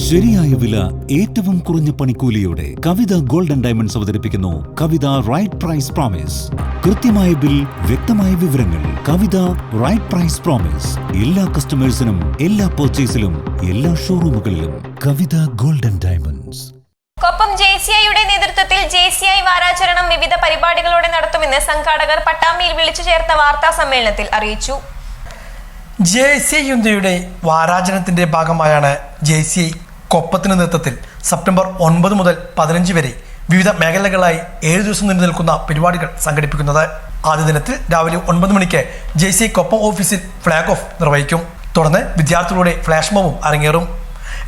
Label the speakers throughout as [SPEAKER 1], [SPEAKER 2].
[SPEAKER 1] ശരിയായ വില ഏറ്റവും കുറഞ്ഞ പണിക്കൂലിയോടെ കവിത ഗോൾഡൻ ഡയമണ്ട്സ് അവതരിപ്പിക്കുന്നു കവിത റൈറ്റ് പ്രൈസ് പ്രോമിസ്. കൃത്യമായ ബിൽ വ്യക്തമായ വിവരങ്ങൾ. Kavitha right price promise. എല്ലാ കസ്റ്റമേഴ്സിനും എല്ലാ പർച്ചേസിലും എല്ലാ ഷോറൂമുകളിലും Kavitha golden diamonds.
[SPEAKER 2] Koppam J C ഐയുടെ നേതൃത്വത്തിൽ ജെ സി ഐ വാരാചരണം വിവിധ പരിപാടികളോടെ നടത്തുമെന്ന് സംഘാടകർ പട്ടാമ്പിയിൽ വിളിച്ചു ചേർത്ത വാർത്താ സമ്മേളനത്തിൽ അറിയിച്ചു.
[SPEAKER 3] ജെ സി ഇന്ത്യയുടെ വാരാചരണത്തിന്റെ ഭാഗമായാണ് ജെ സി കൊപ്പത്തിന് നേതൃത്വത്തിൽ സെപ്റ്റംബർ ഒൻപത് മുതൽ പതിനഞ്ച് വരെ വിവിധ മേഖലകളായി ഏഴ് ദിവസം നീണ്ടു നിൽക്കുന്ന പരിപാടികൾ സംഘടിപ്പിക്കുന്നത്. ആദ്യ ദിനത്തിൽ രാവിലെ ഒൻപത് മണിക്ക് ജെ സി കൊപ്പം ഓഫീസിൽ ഫ്ളാഗ് ഓഫ് നിർവഹിക്കും. തുടർന്ന് വിദ്യാർത്ഥികളുടെ ഫ്ലാഷ് മോവും അരങ്ങേറും.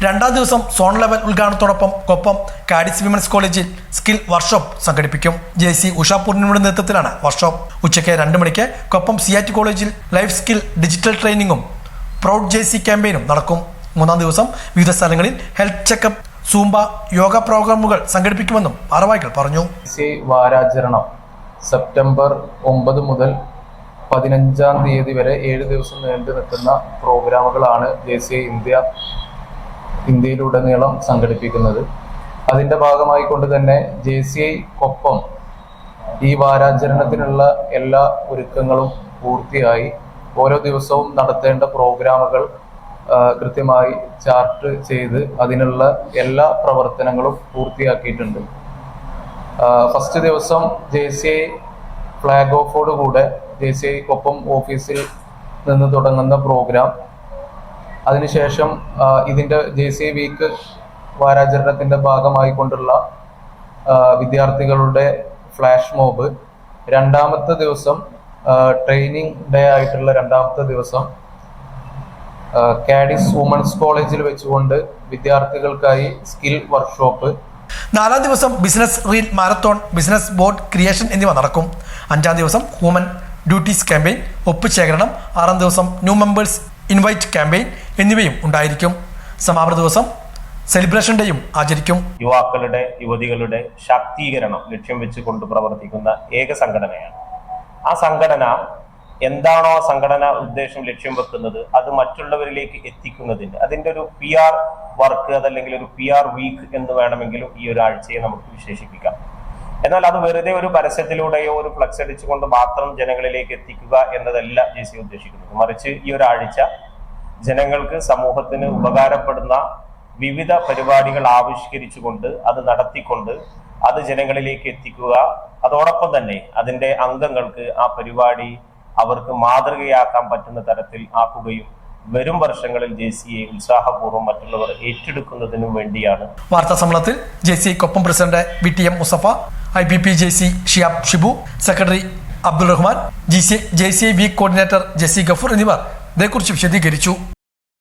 [SPEAKER 3] രണ്ടാം ദിവസം സോൺ ലെവൽ ഉദ്ഘാടനത്തോടൊപ്പം കൊപ്പം കാഡിസ് വിമൻസ് കോളേജിൽ സ്കിൽ വർക്ക്ഷോപ്പ് സംഘടിപ്പിക്കും. ജെ സി ഉഷാപൂർണിമയുടെ നേതൃത്വത്തിലാണ് വർക്ക്ഷോപ്പ്. ഉച്ചയ്ക്ക് രണ്ട് മണിക്ക് കൊപ്പം സിയാറ്റ് കോളേജിൽ ലൈഫ് സ്കിൽ ഡിജിറ്റൽ ട്രെയിനിങ്ങും പ്രൗഡ് ജെ സി ക്യാമ്പയിനും നടക്കും. മൂന്നാം ദിവസം വിവിധ സ്ഥലങ്ങളിൽ ഹെൽത്ത് ചെക്കപ്പ് സൂംബ യോഗ പ്രോഗ്രാമുകൾ സംഘടിപ്പിക്കുമെന്നും ഭാരവാഹികൾ പറഞ്ഞു.
[SPEAKER 4] സി വാരാചരണം സെപ്റ്റംബർ ഒമ്പത് മുതൽ പതിനഞ്ചാം തീയതി വരെ ഏഴ് ദിവസം നീണ്ടു നിൽക്കുന്ന പ്രോഗ്രാമുകളാണ് ജെ ഇന്ത്യ ഇന്ത്യയിലുടനീളം സംഘടിപ്പിക്കുന്നത്. അതിന്റെ ഭാഗമായി കൊണ്ട് തന്നെ ജെ സി ഐ കൊപ്പം ഈ വാരാചരണത്തിനുള്ള എല്ലാ ഒരുക്കങ്ങളും പൂർത്തിയായി. ഓരോ ദിവസവും നടത്തേണ്ട പ്രോഗ്രാമുകൾ കൃത്യമായി ചാർട്ട് ചെയ്ത് അതിനുള്ള എല്ലാ പ്രവർത്തനങ്ങളും പൂർത്തിയാക്കിയിട്ടുണ്ട്. ഫസ്റ്റ് ദിവസം ജെ സി ഐ ഫ്ലാഗ് ഓഫോടുകൂടെ ജെ സി ഐ കൊപ്പം ഓഫീസിൽ നിന്ന് തുടങ്ങുന്ന പ്രോഗ്രാം അതിനുശേഷം ഇതിന്റെ ജെ സി വീക്ക് വാരാചരണത്തിന്റെ ഭാഗമായിക്കൊണ്ടുള്ള കൊണ്ടുള്ള വിദ്യാർത്ഥികളുടെ ഫ്ലാഷ് മോബ്. രണ്ടാമത്തെ ദിവസം ട്രെയിനിങ് ഡേ ആയിട്ടുള്ള രണ്ടാമത്തെ ദിവസം കാഡിസ് വുമൺസ് കോളേജിൽ വെച്ചുകൊണ്ട് വിദ്യാർത്ഥികൾക്കായി സ്കിൽ വർക്ക്ഷോപ്പ്
[SPEAKER 3] നാലാം ദിവസം business reel marathon business board creation എന്നിവ നടക്കും. അഞ്ചാം ദിവസം ഹ്യൂമൻ ഡ്യൂട്ടീസ് ക്യാമ്പയിൻ ഒപ്പ് ശേഖരണം ആറാം ദിവസം ന്യൂ മെമ്പേഴ്സ് ഇൻവൈറ്റ് ക്യാമ്പയിൻ എന്നിവയും ഉണ്ടായിരിക്കും. സമാപന ദിവസം സെലിബ്രേഷൻ ഡേയും ആചരിക്കും.
[SPEAKER 5] യുവാക്കളുടെ യുവതികളുടെ ശാക്തീകരണം ലക്ഷ്യം വെച്ചുകൊണ്ട് പ്രവർത്തിക്കുന്ന ഏക സംഘടനയാണ്. ആ സംഘടന എന്താണോ ആ സംഘടന ഉദ്ദേശം ലക്ഷ്യം വെക്കുന്നത് അത് മറ്റുള്ളവരിലേക്ക് എത്തിക്കുന്നതിന് അതിന്റെ ഒരു പി ആർ വർക്ക് അതല്ലെങ്കിൽ ഒരു പി ആർ വീക്ക് എന്ന് വേണമെങ്കിലും ഈ ഒരു ആഴ്ചയെ നമുക്ക് വിശേഷിപ്പിക്കാം. എന്നാൽ അത് വെറുതെ ഒരു പരസ്യത്തിലൂടെയോ ഒരു ഫ്ലക്സ് അടിച്ചുകൊണ്ട് മാത്രം ജനങ്ങളിലേക്ക് എത്തിക്കുക എന്നതല്ല ജെ സി ഉദ്ദേശിക്കുന്നത്. മറിച്ച് ഈ ഒരാഴ്ച ജനങ്ങൾക്ക് സമൂഹത്തിന് ഉപകാരപ്പെടുന്ന വിവിധ പരിപാടികൾ ആവിഷ്കരിച്ചുകൊണ്ട് അത് നടത്തിക്കൊണ്ട് അത് ജനങ്ങളിലേക്ക് എത്തിക്കുക. അതോടൊപ്പം തന്നെ അതിന്റെ അംഗങ്ങൾക്ക് ആ പരിപാടി അവർക്ക് മാതൃകയാക്കാൻ പറ്റുന്ന തരത്തിൽ ആക്കുകയും വരും വർഷങ്ങളിൽ ജെ സി എ ഉത്സാഹപൂർവം മറ്റുള്ളവർ ഏറ്റെടുക്കുന്നതിനും വേണ്ടിയാണ്.
[SPEAKER 3] വാർത്താ സമ്മേളനത്തിൽ J C Koppam president V T M Musafa I P P J C Shiyab Shibu secretary Abdul Rahman G C J C V coordinator J C Gafoor എന്നിവർ ഇതേക്കുറിച്ച് വിശദീകരിച്ചു.